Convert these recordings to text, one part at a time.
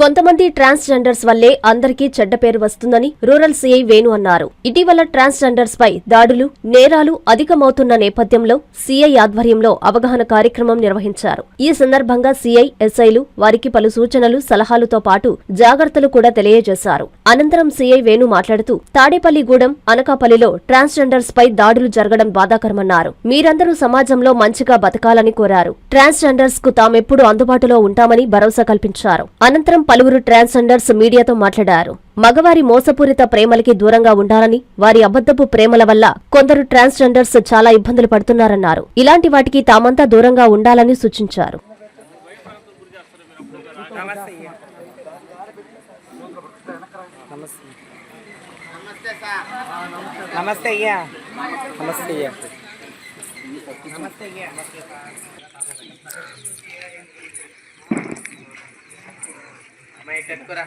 కొంతమంది ట్రాన్స్జెండర్స్ వల్లే అందరికీ చెడ్డ పేరు వస్తుందని రూరల్ సీఐ వేణు అన్నారు. ఇటీవల ట్రాన్స్జెండర్స్ పై దాడులు నేరాలు అధికమవుతున్న నేపథ్యంలో సీఐ ఆధ్వర్యంలో అవగాహన కార్యక్రమం నిర్వహించారు. ఈ సందర్భంగా సీఐ ఎస్ఐలు వారికి పలు సూచనలు సలహాలతో పాటు జాగ్రత్తలు కూడా తెలియజేశారు. అనంతరం సీఐ వేణు మాట్లాడుతూ తాడేపల్లిగూడెం అనకాపల్లిలో ట్రాన్స్జెండర్స్ పై దాడులు జరగడం బాధాకరమన్నారు. మీరందరూ సమాజంలో మంచిగా బతకాలని కోరారు. ట్రాన్స్జెండర్స్కు తామెప్పుడు అందుబాటులో ఉంటామని భరోసా కల్పించారు. అనంతరం పలువురు ట్రాన్స్జెండర్స్ మీడియాతో మాట్లాడారు. మగవారి మోసపూరిత ప్రేమలకి దూరంగా ఉండాలని వారి అబద్దపు ప్రేమల వల్ల కొందరు ట్రాన్స్జెండర్స్ చాలా ఇబ్బందులు పడుతున్నారన్నారు. ఇలాంటి వాటికి తామంతా దూరంగా ఉండాలని సూచించారు. నమస్తే అయ్యా. నమస్తే నమస్తే అయ్యా. నమస్తే అయ్యా నమస్తే అయ్యా అమ్మాయి కట్టుకోరా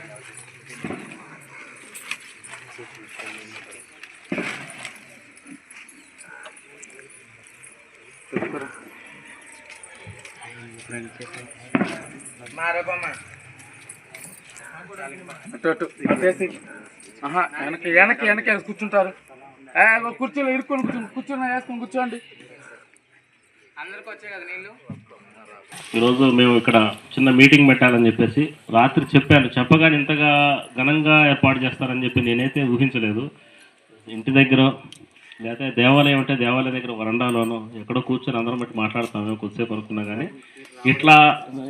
వెనక వెనక వెనక కూర్చుంటారు. కుర్చీలో ఇరుక్కొని కూర్చొని కూర్చొని వేసుకొని కూర్చోండి. అందరికి వచ్చాయి కదా నీళ్ళు? ఈరోజు మేము ఇక్కడ చిన్న మీటింగ్ పెట్టాలని చెప్పేసి రాత్రి చెప్పాను. చెప్పగానే ఇంతగా ఘనంగా ఏర్పాటు చేస్తారని చెప్పి నేనైతే ఊహించలేదు. ఇంటి దగ్గర లేకపోతే దేవాలయం అంటే దేవాలయం దగ్గర వరండాలోనో ఎక్కడో కూర్చొని అందరం బట్టి మాట్లాడతాము కొద్దిసేపు అనుకున్నా కానీ ఇట్లా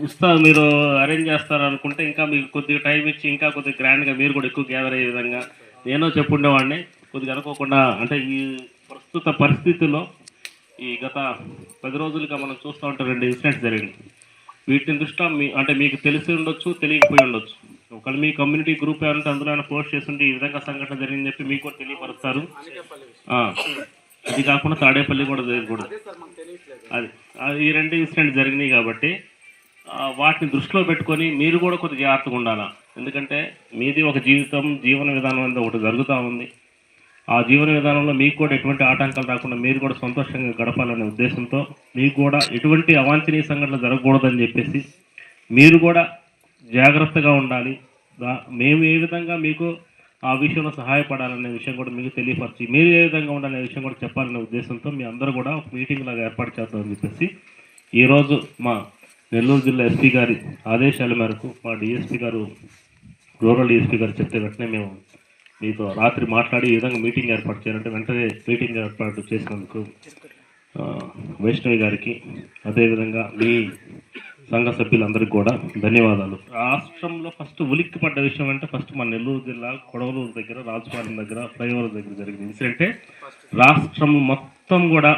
ఇస్తా మీరు అరేంజ్ చేస్తారు అనుకుంటే ఇంకా మీకు కొద్దిగా టైం ఇచ్చి ఇంకా కొద్దిగా గ్రాండ్గా మీరు కూడా ఎక్కువ గ్యాదర్ అయ్యే విధంగా నేను చెప్పుండేవాడిని. కొద్దిగా అనుకోకుండా అంటే ఈ ప్రస్తుత పరిస్థితుల్లో ఈ గత పది రోజులుగా మనం చూస్తూ ఉంటే రెండు ఇన్సిడెంట్స్ జరిగింది వీటిని దృష్ట్యా మీ అంటే మీకు తెలిసి ఉండొచ్చు తెలియకపోయి ఉండొచ్చు. ఒకవేళ మీ కమ్యూనిటీ గ్రూప్ ఏమంటే అందులో ఆయన పోస్ట్ చేస్తుంటే ఈ విధంగా సంఘటన జరిగిందని చెప్పి మీకు కూడా తెలియపరుస్తారు. ఇది అది కాకుండా తాడేపల్లి కూడా జరగకూడదు. అది ఈ రెండు ఇన్సిడెంట్ జరిగినాయి కాబట్టి వాటిని దృష్టిలో పెట్టుకొని మీరు కూడా కొద్దిగా జాగ్రత్తగా ఉండాలా. ఎందుకంటే మీది ఒక జీవితం జీవన విధానం అనేది ఒకటి జరుగుతూ ఉంది. ఆ జీవన విధానంలో మీకు కూడా ఎటువంటి ఆటంకాలు రాకుండా మీరు కూడా సంతోషంగా గడపాలనే ఉద్దేశంతో మీకు కూడా ఎటువంటి అవాంఛనీయ సంఘటనలు జరగకూడదని చెప్పేసి మీరు కూడా జాగ్రత్తగా ఉండాలి. మేము ఏ విధంగా మీకు ఆ విషయంలో సహాయపడాలనే విషయం కూడా మీకు తెలియపరిచి మీరు ఏ విధంగా ఉండాలనే విషయం కూడా చెప్పాలనే ఉద్దేశంతో మీ అందరూ కూడా ఒక మీటింగ్ లాగా ఏర్పాటు చేద్దామని చెప్పేసి ఈరోజు మా నెల్లూరు జిల్లా ఎస్పీ గారి ఆదేశాల మేరకు మా డిఎస్పీ గారు రూరల్ డిఎస్పీ గారు చెప్తే వెంటనే మేము మీతో రాత్రి మాట్లాడి ఈ విధంగా మీటింగ్ ఏర్పాటు చేయాలంటే వెంటనే మీటింగ్ ఏర్పాటు చేసినందుకు వైష్ణవి గారికి అదేవిధంగా మీ సంఘ సభ్యులందరికీ కూడా ధన్యవాదాలు. రాష్ట్రంలో ఫస్ట్ ఉలిక్కి పడ్డ విషయం అంటే ఫస్ట్ మన నెల్లూరు జిల్లా కొడవలూరు దగ్గర రాజపాలెం దగ్గర ఫ్లైఓవర్ దగ్గర జరిగిన ఇన్సిడెంటే రాష్ట్రం మొత్తం కూడా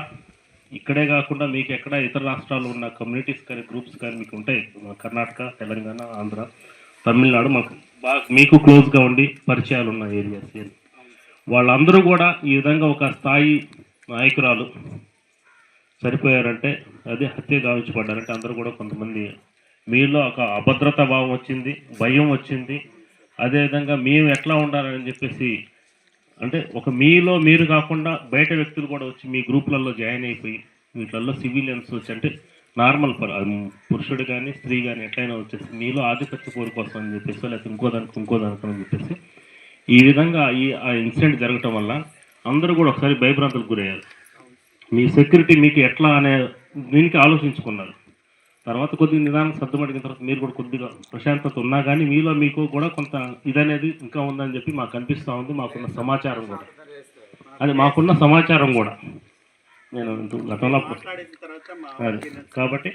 ఇక్కడే కాకుండా మీకు ఎక్కడ ఇతర రాష్ట్రాల్లో ఉన్న కమ్యూనిటీస్ కానీ గ్రూప్స్ కానీ మీకు ఉంటాయి. కర్ణాటక తెలంగాణ ఆంధ్ర తమిళనాడు మాకు బాగా మీకు క్లోజ్గా ఉండి పరిచయాలు ఉన్న ఏరియాస్ వాళ్ళందరూ కూడా ఈ విధంగా ఒక స్థాయి నాయకురాలు సరిపోయారంటే అది హత్య గావించబడ్డారంటే అందరూ కూడా కొంతమంది మీలో ఒక అభద్రతా భావం వచ్చింది భయం వచ్చింది. అదేవిధంగా మేము ఎట్లా ఉండాలని చెప్పేసి అంటే ఒక మీలో మీరు కాకుండా బయట వ్యక్తులు కూడా వచ్చి మీ గ్రూపులలో జాయిన్ అయిపోయి వీటిలలో సివిలియన్స్ వచ్చి అంటే నార్మల్ పర్ పురుషుడు కానీ స్త్రీ కానీ ఎట్లయినా వచ్చేసి మీలో ఆధిపత్య కోరుకోసం అని చెప్పేసి లేకపోతే ఇంకోదానికి ఇంకోదానికి అని చెప్పేసి ఈ విధంగా ఈ ఆ ఇన్సిడెంట్ జరగటం వల్ల అందరూ కూడా ఒకసారి భయభ్రాంతులకు గురయ్యారు. మీ సెక్యూరిటీ మీకు ఎట్లా అనే దీనికి ఆలోచించుకున్నారు. తర్వాత కొద్దిగా నిదానం సర్దుమడిగిన తర్వాత మీరు కూడా కొద్దిగా ప్రశాంతత ఉన్నా కానీ మీలో మీకు కూడా కొంత ఇదనేది ఇంకా ఉందని చెప్పి మాకు కనిపిస్తూ ఉంది మాకున్న సమాచారం కూడా. అది మాకున్న సమాచారం కూడా. నేను గతంలో కాబట్టి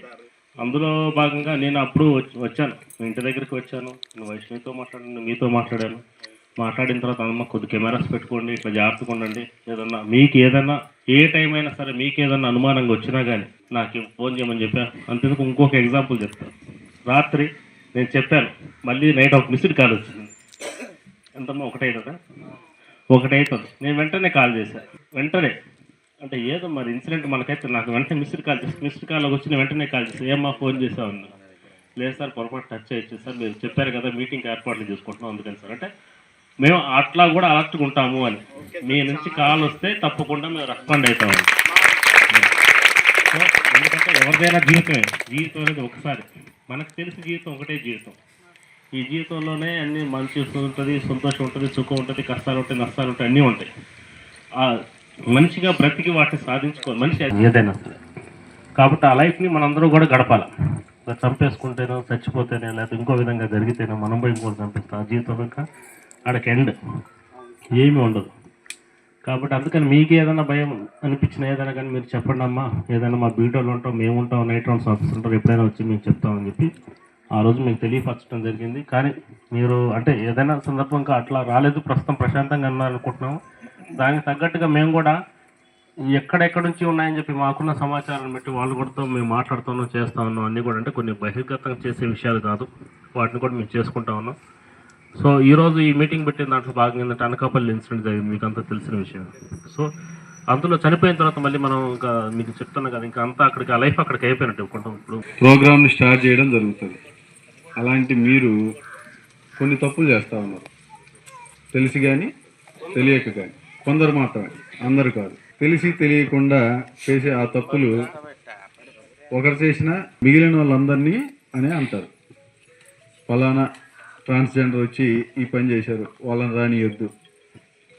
అందులో భాగంగా నేను అప్పుడు వచ్చి- వచ్చాను. ఇంటి దగ్గరికి వచ్చాను. నేను వైష్ణవితో మాట్లాడాను మీతో మాట్లాడాను. మాట్లాడిన తర్వాత అమ్మ కొద్ది కెమెరాస్ పెట్టుకోండి ఇట్లా జాగ్రత్తగా ఉండండి. ఏదన్నా మీకు ఏదన్నా ఏ టైం అయినా సరే మీకు ఏదన్నా అనుమానంగా వచ్చినా కానీ నాకు ఫోన్ చేయమని చెప్పాను అంతేందుకు ఇంకొక ఎగ్జాంపుల్ చెప్తాను రాత్రి నేను చెప్పాను మళ్ళీ నైట్ ఒక మిస్డ్ కాల్ వచ్చింది. ఎంతమ్మా ఒకటైతుందా? ఒకటైతుంది. నేను వెంటనే కాల్ చేశాను వెంటనే అంటే ఏదో మరి ఇన్సిడెంట్ మనకైతే నాకు వెంటనే మిస్డ్ కాల్ చేసి మిస్డ్ కాల్ వచ్చిన వెంటనే కాల్ చేసి ఏమ్మా ఫోన్ అన్నా. లేదు సార్ పొరపాటు టచ్ అయ్యచ్చు సార్. మీరు చెప్పారు కదా మీటింగ్ ఏర్పాట్లు చేసుకుంటున్నాం అందుకని సార్. అంటే మేము అట్లా కూడా అలర్ట్గా ఉంటాము అని. మీ నుంచి కాల్ వస్తే తప్పకుండా మేము రెస్పాండ్ అవుతాము. ఎందుకంటే ఎవరిదైనా జీవితమే. జీవితం అనేది ఒకసారి. మనకు తెలిసి జీవితం ఒకటే జీవితం. ఈ జీవితంలోనే అన్ని మంచి ఉంటుంది సంతోషం ఉంటుంది సుఖం ఉంటుంది కష్టాలు ఉంటాయి నష్టాలు ఉంటాయి అన్నీ ఉంటాయి. మనిషిగా బ్రతికి వాటిని సాధించుకో మనిషి ఏదైనా సరే. కాబట్టి ఆ లైఫ్ని మనందరూ కూడా గడపాలి. చంపేసుకుంటేనో చచ్చిపోతేనే లేకపోతే ఇంకో విధంగా జరిగితేనో మనం పోయి ఇంకోటి చంపిస్తాం. ఆ జీవితం ఇంకా ఆడకి ఎండ్ ఏమీ ఉండదు. కాబట్టి అందుకని మీకు ఏదైనా భయం అనిపించిన ఏదైనా కానీ మీరు చెప్పండి అమ్మా. ఏదైనా మా బీటోలు ఉంటాం మేము ఉంటాం నైట్ రౌండ్స్ ఆఫీస్ ఉంటాం ఎప్పుడైనా వచ్చి మేము చెప్తామని చెప్పి ఆ రోజు మీకు తెలియపరచడం జరిగింది. కానీ మీరు అంటే ఏదైనా సందర్భంగా అట్లా రాలేదు ప్రస్తుతం ప్రశాంతంగా ఉన్నారు అనుకుంటున్నాము దానికి తగ్గట్టుగా మేము కూడా ఎక్కడెక్కడ నుంచి ఉన్నాయని చెప్పి మాకున్న సమాచారాన్ని బట్టి వాళ్ళు కూడా మేము మాట్లాడుతున్నాం చేస్తా ఉన్నాం అన్నీ కూడా. అంటే కొన్ని బహిర్గతం చేసే విషయాలు కాదు. వాటిని కూడా మేము చేసుకుంటా ఉన్నాం. సో ఈరోజు ఈ మీటింగ్ పెట్టిన దాంట్లో భాగంగా ఏంటంటే అనకాపల్లి ఇన్సిడెంట్ జరిగింది. మీకు అంతా తెలిసిన విషయం. సో అందులో చనిపోయిన తర్వాత మళ్ళీ మనం ఇంకా మీకు చెప్తున్నాం కదా ఇంకా అంతా అక్కడికి ఆ లైఫ్ అక్కడికి అయిపోయినట్టు కొంచెం ఇప్పుడు. ప్రోగ్రామ్ని స్టార్ట్ చేయడం జరుగుతుంది. అలాంటి మీరు కొన్ని తప్పులు చేస్తూ ఉన్నారు. తెలిసి కానీ తెలియక కానీ కొందరు మాత్రమే అందరు కాదు. తెలిసి తెలియకుండా చేసే ఆ తప్పులు ఒకరు చేసిన మిగిలిన వాళ్ళందరినీ అనే అంటారు. ఫలానా ట్రాన్స్జెండర్ వచ్చి ఈ పని చేశారు వాళ్ళని రానియొద్దు.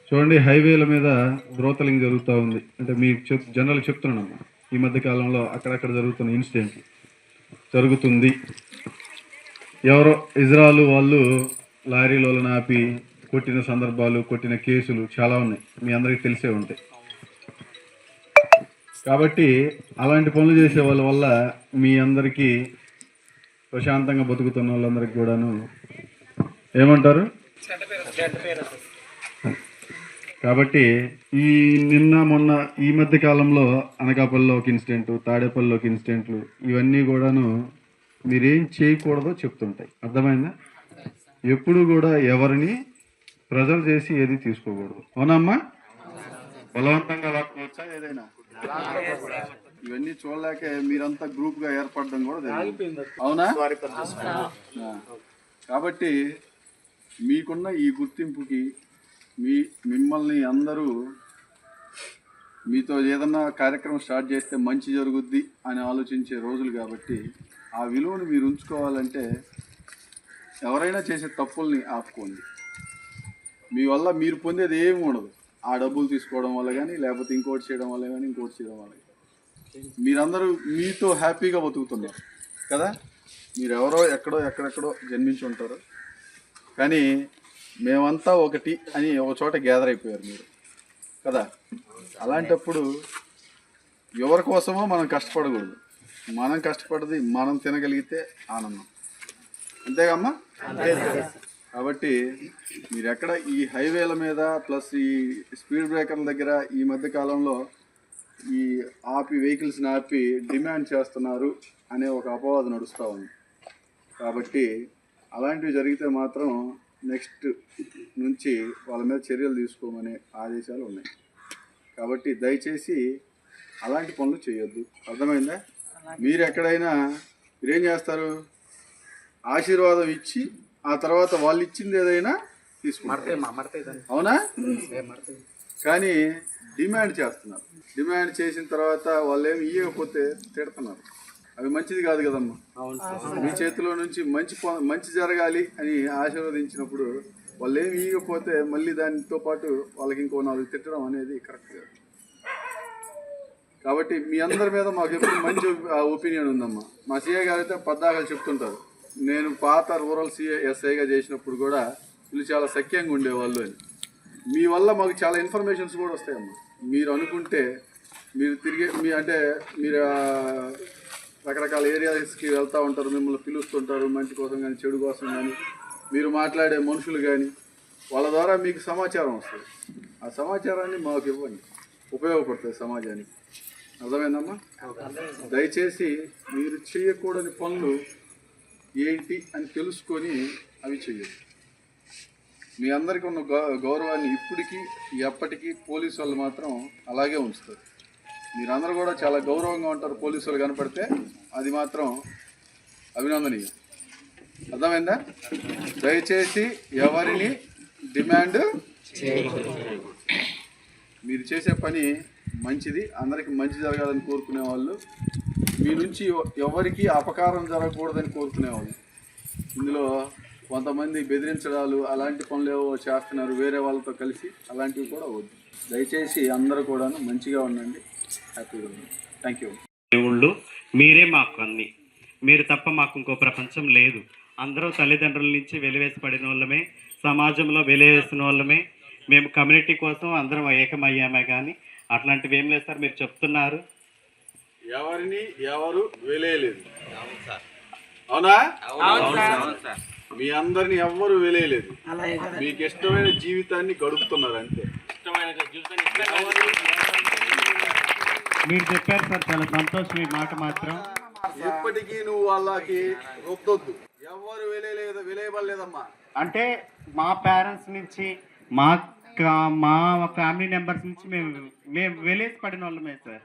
చూడండి హైవేల మీద గ్రోతలింగ్ జరుగుతూ ఉంది. అంటే మీకు చెప్ జనరల్ చెప్తున్నాను ఈ మధ్య కాలంలో అక్కడక్కడ జరుగుతున్న ఇన్సిడెంట్ జరుగుతుంది. ఎవరో ఇజ్రాయల్ వాళ్ళు లారీలోలను ఆపి కొట్టిన సందర్భాలు కొట్టిన కేసులు చాలా ఉన్నాయి. మీ అందరికీ తెలిసే ఉంటాయి. కాబట్టి అలాంటి పనులు చేసే వాళ్ళ వల్ల మీ అందరికీ ప్రశాంతంగా బతుకుతున్న వాళ్ళందరికీ కూడాను ఏమంటారు? కాబట్టి ఈ నిన్న మొన్న ఈ మధ్య కాలంలో అనకాపల్లిలో ఒక ఇన్సిడెంట్ తాడేపల్లిలో ఒక ఇన్సిడెంట్లు ఇవన్నీ కూడాను మీరేం చేయకూడదో చెప్తుంటాయి. అర్థమైందా? ఎప్పుడు కూడా ఎవరిని ప్రెజర్ చేసి ఏది తీసుకోకూడదు. అవునమ్మా? బలవంతంగా లాక్కోవచ్చా ఏదైనా? ఇవన్నీ చూడలేక మీరంతా గ్రూప్గా ఏర్పడడం కూడా. అవునా. కాబట్టి మీకున్న ఈ గుర్తింపుకి మీ మిమ్మల్ని అందరూ మీతో ఏదన్నా కార్యక్రమం స్టార్ట్ చేస్తే మంచి జరుగుద్ది అని ఆలోచించే రోజులు కాబట్టి ఆ విలువను మీరు ఉంచుకోవాలంటే ఎవరైనా చేసే తప్పుల్ని ఆపుకోండి. మీ వల్ల మీరు పొందేది ఏమి ఉండదు. ఆ డబ్బులు తీసుకోవడం వల్ల కానీ లేకపోతే ఇంకోటి చేయడం వల్ల కానీ ఇంకోటి చేయడం వల్ల మీరందరూ మీతో హ్యాపీగా బతుకుతున్నారు. కదా? మీరెవరో ఎక్కడో ఎక్కడెక్కడో జన్మించి ఉంటారు. కానీ మేమంతా ఒకటి అని ఒక చోట గ్యాదర్ అయిపోయారు మీరు. కదా? అలాంటప్పుడు ఎవరి కోసమో మనం కష్టపడకూడదు. మనం కష్టపడది మనం తినగలిగితే ఆనందం. అంతేగమ్మా కాబట్టి మీరు ఎక్కడ ఈ హైవేల మీద ప్లస్ ఈ స్పీడ్ బ్రేకర్ల దగ్గర ఈ మధ్య కాలంలో ఈ ఆపి వెహికల్స్ని ఆపి డిమాండ్ చేస్తున్నారు అనే ఒక అపవాదం నడుస్తూ ఉంది. కాబట్టి అలాంటివి జరిగితే మాత్రం నెక్స్ట్ నుంచి వాళ్ళ మీద చర్యలు తీసుకోమనే ఆదేశాలు ఉన్నాయి. కాబట్టి దయచేసి అలాంటి పనులు చేయొద్దు. అర్థమైందా? మీరు ఎక్కడైనా మీరేం చేస్తారు? ఆశీర్వాదం ఇచ్చి ఆ తర్వాత వాళ్ళు ఇచ్చింది ఏదైనా తీసుకుంటారు. అవునా? కానీ డిమాండ్ చేస్తున్నారు. డిమాండ్ చేసిన తర్వాత వాళ్ళు ఏమి ఇవ్వకపోతే తిడుతున్నారు. అవి మంచిది కాదు కదమ్మా. మీ చేతిలో నుంచి మంచి మంచి జరగాలి అని ఆశీర్వదించినప్పుడు వాళ్ళు ఏమి ఇవ్వకపోతే మళ్ళీ దానితో పాటు వాళ్ళకి ఇంకో నాలుగు తిట్టడం అనేది కరెక్ట్ కాదు. కాబట్టి మీ అందరి మీద మాకు ఎప్పుడు మంచి ఒపీనియన్ ఉందమ్మా. మా సీఏ గారు అయితే పద్దాకలు చెప్తుంటారు. నేను పాత రూరల్ సీఏ ఎస్ఐగా చేసినప్పుడు కూడా వీళ్ళు చాలా సఖ్యంగా ఉండేవాళ్ళు అని. మీ వల్ల మాకు చాలా ఇన్ఫర్మేషన్స్ కూడా వస్తాయమ్మా. మీరు అనుకుంటే మీరు తిరిగి మీ అంటే మీరు రకరకాల ఏరియాస్కి వెళ్తూ ఉంటారు మిమ్మల్ని పిలుస్తుంటారు మంచి కోసం కానీ చెడు కోసం కానీ. మీరు మాట్లాడే మనుషులు కానీ వాళ్ళ ద్వారా మీకు సమాచారం వస్తుంది. ఆ సమాచారాన్ని మాకు ఇవ్వండి. ఉపయోగపడుతుంది సమాజానికి. అర్థమైందమ్మా? దయచేసి మీరు చేయకూడని పనులు ఏంటి అని తెలుసుకొని అవి చేయాలి మీ అందరికీ ఉన్న గౌ- గౌరవాన్ని ఇప్పటికీ ఎప్పటికీ పోలీసు వాళ్ళు మాత్రం అలాగే ఉంచుతారు. మీరందరూ కూడా చాలా గౌరవంగా ఉంటారు పోలీసు వాళ్ళు కనపడితే అది మాత్రం అభినందనీయం. అర్థమైందా? దయచేసి ఎవరిని డిమాండ్ మీరు చేసే పని మంచిది అందరికీ మంచి జరగాలని కోరుకునే వాళ్ళు మీ నుంచి ఎవరికి అపకారం జరగకూడదని కోరుకునేవాళ్ళు. ఇందులో కొంతమంది బెదిరించడాలు అలాంటి పనులు ఏవో చేస్తున్నారు వేరే వాళ్ళతో కలిసి అలాంటివి కూడా వద్దు. దయచేసి అందరూ కూడా మంచిగా ఉండండి. హ్యాపీగా ఉండండి థ్యాంక్ యూ దేవుళ్ళు మీరే మాకు అన్ని. మీరు తప్ప మాకు ఇంకో ప్రపంచం లేదు. అందరూ తల్లిదండ్రుల నుంచి వెలివేసి పడిన వాళ్ళమే సమాజంలో వెలివేసిన వాళ్ళమే. మేము కమ్యూనిటీ కోసం అందరం ఏకమయ్యామే కానీ అట్లాంటివి ఏం లేదు సార్ మీరు చెప్తున్నారు. ఎవరిని ఎవరు వెలేయలేదు. అవునా మీ అందరిని ఎవ్వరు వెలేయలేదు. మీకు ఇష్టమైన జీవితాన్ని గడుపుతున్నారు అంతే. మీరు చెప్పారు సార్ చాలా సంతోషం ఈ మాట మాత్రం. ఎప్పటికీ నువ్వు వాళ్ళకి రుద్దొద్దు ఎవరు వెలేయలేదు వెలేయబడలేదమ్మా. అంటే మా పేరెంట్స్ నుంచి మా కా- మా ఫ్యామిలీ మెంబర్స్ నుంచి మేము మేము వెలేసి పడిన వాళ్ళమే సార్.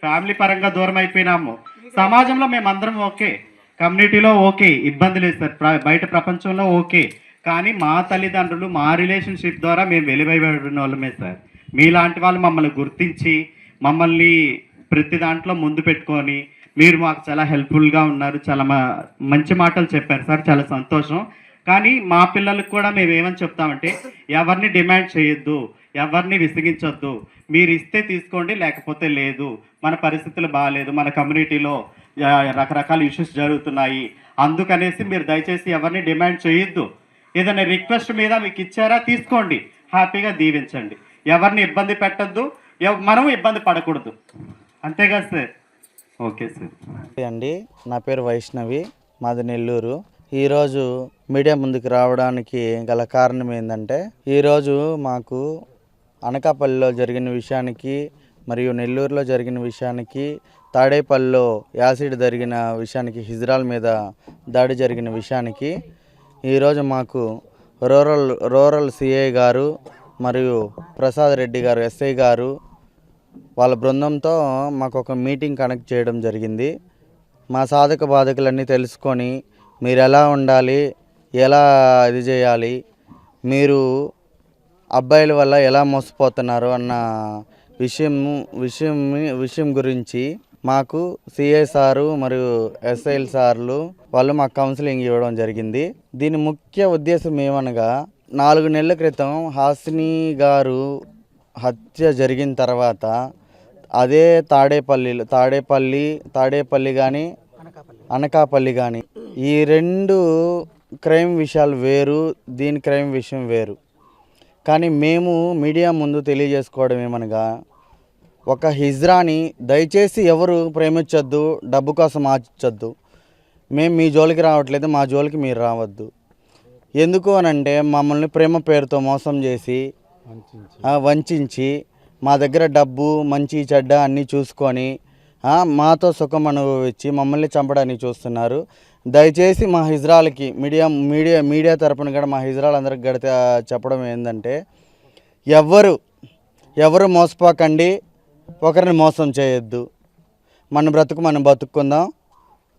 ఫ్యామిలీ పరంగా దూరం అయిపోయినాము. సమాజంలో మేమందరం ఓకే. కమ్యూనిటీలో ఓకే. ఇబ్బంది లేదు సార్. బయట ప్రపంచంలో ఓకే. కానీ మా తల్లిదండ్రులు మా రిలేషన్షిప్ ద్వారా మేము వెలువైబడిన వాళ్ళమే సార్. మీలాంటి వాళ్ళు మమ్మల్ని గుర్తించి మమ్మల్ని ప్రతి దాంట్లో ముందు పెట్టుకొని మీరు మాకు చాలా హెల్ప్ఫుల్గా ఉన్నారు. చాలా మా- మంచి మాటలు చెప్పారు సార్. చాలా సంతోషం. కానీ మా పిల్లలకు కూడా మేము ఏమని చెప్తామంటే ఎవరిని డిమాండ్ చేయొద్దు. ఎవరిని విసిగించొద్దు. మీరు ఇస్తే తీసుకోండి లేకపోతే లేదు. మన పరిస్థితులు బాగాలేదు మన కమ్యూనిటీలో రకరకాల ఇష్యూస్ జరుగుతున్నాయి. అందుకనేసి మీరు దయచేసి ఎవరిని డిమాండ్ చేయొద్దు. ఏదైనా రిక్వెస్ట్ మీద మీకు ఇచ్చారా తీసుకోండి. హ్యాపీగా దీవించండి. ఎవరిని ఇబ్బంది పెట్టద్దు. మనం ఇబ్బంది పడకూడదు. అంతేగా సార్? Okay sir. అండి. నా పేరు వైష్ణవి. మాది నెల్లూరు. ఈరోజు మీడియా ముందుకు రావడానికి గల కారణం ఏంటంటే ఈరోజు మాకు అనకాపల్లిలో జరిగిన విషయానికి మరియు నెల్లూరులో జరిగిన విషయానికి తాడేపల్లిలో యాసిడ్ జరిగిన విషయానికి హిజ్రాల్ మీద దాడి జరిగిన విషయానికి ఈరోజు మాకు రూరల్ రూరల్ సిఐ గారు మరియు ప్రసాద్ రెడ్డి గారు ఎస్ఐ గారు వాళ్ళ బృందంతో మాకు ఒక మీటింగ్ కనెక్ట్ చేయడం జరిగింది. మా సాధక బాధకులన్నీ తెలుసుకొని మీరు ఎలా ఉండాలి ఎలా ఇది చేయాలి మీరు అబ్బాయిల వల్ల ఎలా మోసపోతున్నారు అన్న విషయం విషయం విషయం గురించి మాకు సిఐ సారు మరియు ఎస్ఐల్ సార్లు వాళ్ళు మాకు కౌన్సిలింగ్ ఇవ్వడం జరిగింది. దీని ముఖ్య ఉద్దేశం ఏమనగా నాలుగు నెలల క్రితం హాసిని గారు హత్య జరిగిన తర్వాత అదే తాడేపల్లిలో తాడేపల్లి తాడేపల్లి కానీ అనకాపల్లి కానీ ఈ రెండు క్రైమ్ విషయాలు వేరు దీని క్రైమ్ విషయం వేరు. కానీ మేము మీడియా ముందు తెలియజేసుకోవడం ఏమనగా ఒక హిజ్రాని దయచేసి ఎవరు ప్రేమించొద్దు డబ్బు కోసం ఆశించొద్దు మేము మీ జోలికి రావట్లేదు మా జోలికి మీరు రావద్దు. ఎందుకు అని అంటే మమ్మల్ని ప్రేమ పేరుతో మోసం చేసి ఆ, వంచించి మా దగ్గర డబ్బు మంచి చెడ్డ అన్నీ చూసుకొని మాతో సుఖం అనుభవించి మమ్మల్ని చంపడానికి చూస్తున్నారు. దయచేసి మా హిజ్రాలకి మీడియా మీడియా మీడియా తరపున కూడా మా హిజ్రాలందరికి గడితే గడిత చెప్పడం ఏంటంటే ఎవ్వరు ఎవరు మోసపోకండి ఒకరిని మోసం చేయొద్దు. మన బ్రతుకు మనం బతుక్కుందాం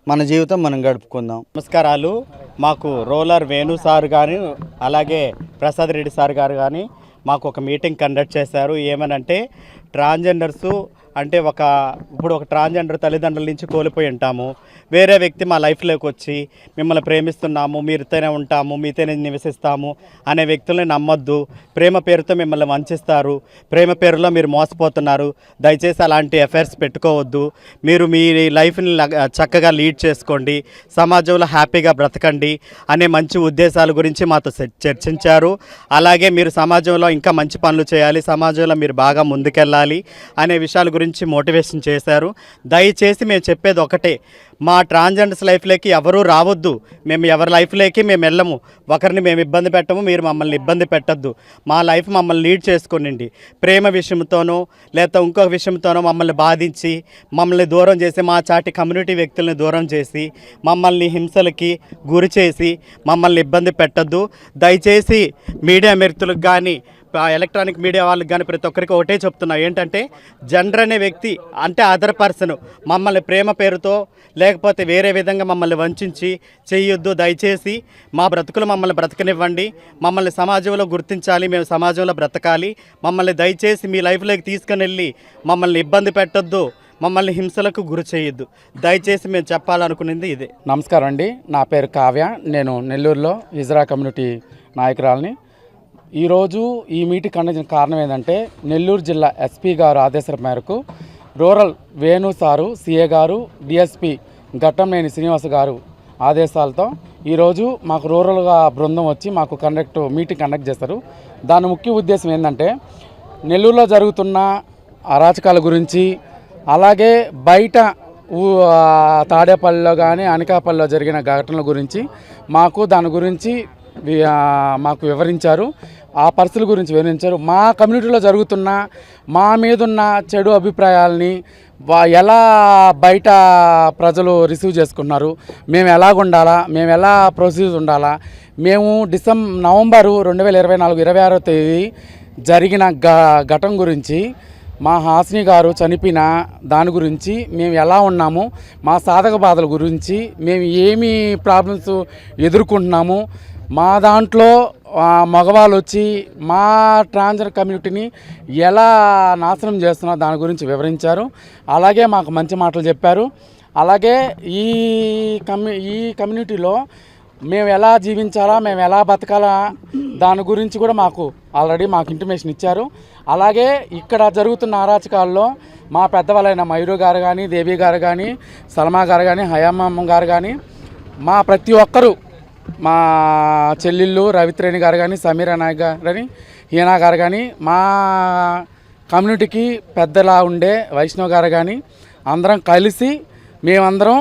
మన జీవితం మనం గడుపుకుందాం. నమస్కారాలు. మాకు రోలర్ వేణు సార్ కానీ అలాగే ప్రసాద్ రెడ్డి సార్ గారు కానీ మాకు ఒక మీటింగ్ కండక్ట్ చేశారు. ఏమనంటే ట్రాన్స్జెండర్సు అంటే ఒక ఇప్పుడు ఒక ట్రాన్స్జెండర్ తల్లిదండ్రుల నుంచి కోల్పోయి ఉంటాము. వేరే వ్యక్తి మా లైఫ్లోకి వచ్చి మిమ్మల్ని ప్రేమిస్తున్నాము మీరుతోనే ఉంటాము మీతోనే నివసిస్తాము అనే వ్యక్తుల్ని నమ్మొద్దు. ప్రేమ పేరుతో మిమ్మల్ని వంచిస్తారు. ప్రేమ పేరులో మీరు మోసపోతున్నారు. దయచేసి అలాంటి ఎఫైర్స్ పెట్టుకోవద్దు. మీరు మీ లైఫ్ని చక్కగా లీడ్ చేసుకోండి. సమాజంలో హ్యాపీగా బ్రతకండి అనే మంచి ఉద్దేశాల గురించి మాతో చ- చర్చించారు. అలాగే మీరు సమాజంలో ఇంకా మంచి పనులు చేయాలి సమాజంలో మీరు బాగా ముందుకెళ్ళాలి అనే విషయాల గురించి మోటివేషన్ చేశారు. దయచేసి మేము చెప్పేది ఒకటే. మా ట్రాన్స్జెండర్స్ లైఫ్లోకి ఎవరూ రావద్దు. మేము ఎవరి లైఫ్లోకి మేము వెళ్ళము. ఒకరిని మేము ఇబ్బంది పెట్టము. మీరు మమ్మల్ని ఇబ్బంది పెట్టద్దు. మా లైఫ్ మమ్మల్ని లీడ్ చేసుకోనండి. ప్రేమ విషయంతోనో లేదా ఇంకొక విషయంతోనో మమ్మల్ని బాధించి మమ్మల్ని దూరం చేసి మా చాటి కమ్యూనిటీ వ్యక్తుల్ని దూరం చేసి మమ్మల్ని హింసలకి గురి చేసి మమ్మల్ని ఇబ్బంది పెట్టద్దు. దయచేసి మీడియా మిత్రులకు కానీ ఎలక్ట్రానిక్ మీడియా వాళ్ళకి కానీ ప్రతి ఒక్కరికి ఒకటే చెప్తున్నా. ఏంటంటే జనరల్ అనే వ్యక్తి అంటే అదర్ పర్సన్. మమ్మల్ని ప్రేమ పేరుతో లేకపోతే వేరే విధంగా మమ్మల్ని వంచి చేయొద్దు. దయచేసి మా బ్రతుకులు మమ్మల్ని బ్రతకనివ్వండి. మమ్మల్ని సమాజంలో గుర్తించాలి. మేము సమాజంలో బ్రతకాలి. మమ్మల్ని దయచేసి మీ లైఫ్లోకి తీసుకుని వెళ్ళి మమ్మల్ని ఇబ్బంది పెట్టొద్దు. మమ్మల్ని హింసలకు గురి చేయొద్దు. దయచేసి మేము చెప్పాలనుకునేది ఇదే. నమస్కారం అండి. నా పేరు కావ్య. నేను నెల్లూరులో ఇజ్రా కమ్యూనిటీ నాయకురాలని. ఈరోజు ఈ మీటింగ్ కండక్ట్ కారణం ఏంటంటే నెల్లూరు జిల్లా ఎస్పీ గారు ఆదేశాల మేరకు రూరల్ వేణు సారు సిఏ గారు డిఎస్పి ఘట్టంనేని శ్రీనివాస గారు ఆదేశాలతో ఈరోజు మాకు రూరల్గా బృందం వచ్చి మాకు కండక్ట్ మీటింగ్ కండక్ట్ చేస్తారు. దాని ముఖ్య ఉద్దేశం ఏంటంటే నెల్లూరులో జరుగుతున్న అరాచకాల గురించి అలాగే బయట తాడేపల్లిలో కానీ అనకాపల్లిలో జరిగిన ఘటనల గురించి మాకు దాని గురించి మాకు వివరించారు. ఆ పరిస్థితుల గురించి వివరించారు. మా కమ్యూనిటీలో జరుగుతున్న మా మీదున్న చెడు అభిప్రాయాల్ని ఎలా బయట ప్రజలు రిసీవ్ చేసుకున్నారు మేము ఎలా ఉండాలా మేము ఎలా ప్రొసీజ్ ఉండాలా మేము డిసెం నవంబరు రెండు వేల ఇరవై నాలుగు ఇరవై ఆరో తేదీ జరిగిన ఘ ఘటన గురించి మా హాసిని గారు చనిపోయిన దాని గురించి మేము ఎలా ఉన్నాము మా సాధక బాధల గురించి మేము ఏమి ప్రాబ్లమ్స్ ఎదుర్కొంటున్నాము మా దాంట్లో మగవాళ్ళు వచ్చి మా ట్రాన్స్జెండర్ కమ్యూనిటీని ఎలా నాశనం చేస్తున్నారో దాని గురించి వివరించారు. అలాగే మాకు మంచి మాటలు చెప్పారు. అలాగే ఈ కమ్యూ ఈ కమ్యూనిటీలో మేము ఎలా జీవించాలా మేము ఎలా బతకాలా దాని గురించి కూడా మాకు ఆల్రెడీ మాకు ఇంటిమేషన్ ఇచ్చారు. అలాగే ఇక్కడ జరుగుతున్న అరాచకాల్లో మా పెద్దవాళ్ళైన మయూరు గారు కానీ దేవి గారు కానీ సల్మా గారు కానీ హయామమ్మ గారు కానీ మా ప్రతి ఒక్కరూ మా చెల్లెళ్ళు రవిత్రేణి గారు కానీ సమీరా నాయక్ గారు కానీ హీనా గారు కానీ మా కమ్యూనిటీకి పెద్దలా ఉండే వైష్ణవ్ గారు కానీ అందరం కలిసి మేమందరం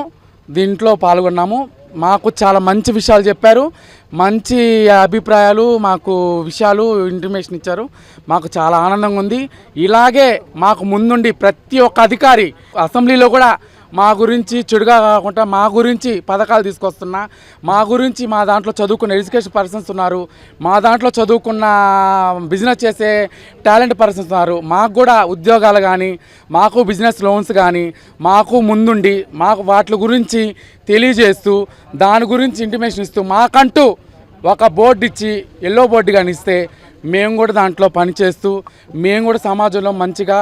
దీంట్లో పాల్గొన్నాము. మాకు చాలా మంచి విషయాలు చెప్పారు. మంచి అభిప్రాయాలు మాకు విషయాలు ఇంటిమేషన్ ఇచ్చారు. మాకు చాలా ఆనందంగా ఉంది. ఇలాగే మాకు ముందుండి ప్రతి ఒక్క అధికారి అసెంబ్లీలో కూడా మా గురించి చెడుగా కాకుండా మా గురించి పథకాలు తీసుకొస్తున్నా మా గురించి మా దాంట్లో చదువుకున్న ఎడ్యుకేషన్ పర్సన్స్ ఉన్నారు మా దాంట్లో చదువుకున్న బిజినెస్ చేసే టాలెంట్ పర్సన్స్ ఉన్నారు. మాకు కూడా ఉద్యోగాలు కానీ మాకు బిజినెస్ లోన్స్ కానీ మాకు ముందుండి మాకు వాటి గురించి తెలియజేస్తూ దాని గురించి ఇంటిమేషన్ ఇస్తూ మాకంటూ ఒక బోర్డు ఇచ్చి ఎల్లో బోర్డు కానీ ఇస్తే మేము కూడా దాంట్లో పనిచేస్తూ మేము కూడా సమాజంలో మంచిగా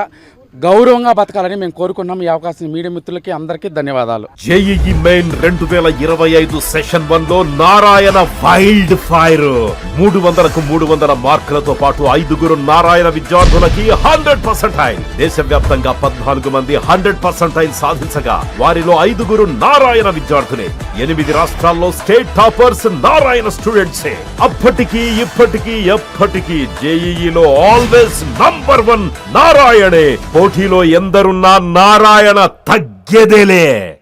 గౌరవంగా బతకాలని మేము కోరుకున్నాం. ఈ అవకాశం మీడియా మిత్రులకి అందరికీ ధన్యవాదాలు. జేఈఈ మెయిన్ రెండు వేల ఇరవై ఐదు సెషన్ వన్లో నారాయణ వైల్డ్ ఫైర్. మూడు వందలకు మూడు వందల మార్కులతో పాటు ఐదుగురు నారాయణ విద్యార్థులకి హండ్రెడ్ పర్సెంటైల్ దేశవ్యాప్తంగా పద్నాలుగు మంది హండ్రెడ్ పర్సెంటైల్ సాధించగా వారిలో ఐదుగురు నారాయణ విద్యార్థులే. ఎనిమిది రాష్ట్రాల్లో స్టేట్ టాపర్స్ నారాయణ స్టూడెంట్సే. అప్పటికి ఇప్పటికీ ఎప్పటికీ జేఈఈలో ఆల్వేస్ నంబర్ వన్ నారాయణే. పోటీలో ఎందరున్నా నారాయణ తగ్గేదేలే.